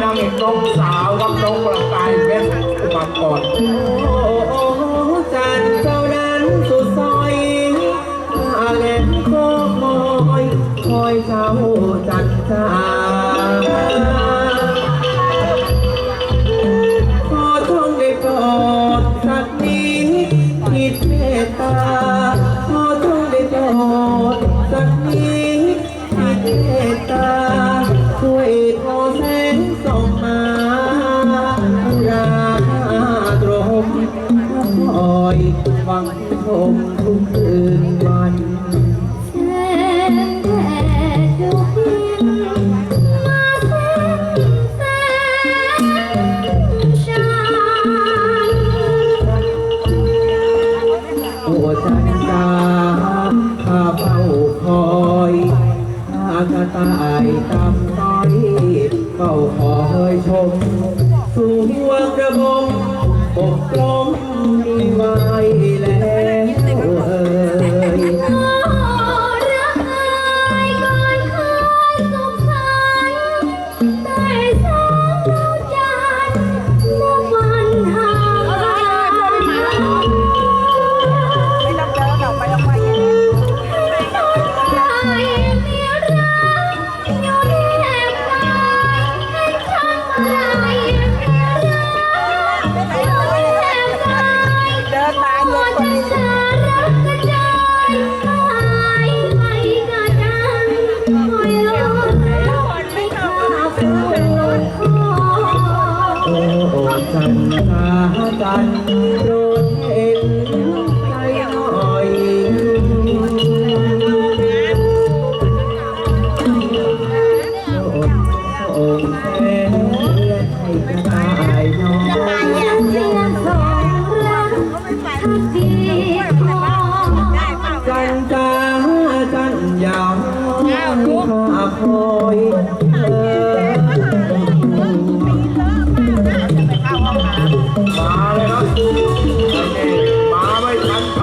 น้องสาวครับน้องประกายเพชรอุปกรณ์โอ้โอ้จันเจ้านั้นสุดซอยอาเล่นก็มอยคอยเจ้าจันจาขอจงได้โปรดสักนิดคิดเมตตาขอจงได้โปรดสักนิดคิดเมตตา ฟังชมทุกคืนวันแสงแดดดูเพียงมาแสงแสงจันทร์โอ้จันดาข้าเฝ้าคอยข้ากระต่ายตามต้อยเฝ้าคอยชม ให้ข้าฟื้นลงคอโอ้จันทราจันโปรดเห็นใจหน่อยโองค์แสนและให้กระต่ายน้อย হয়।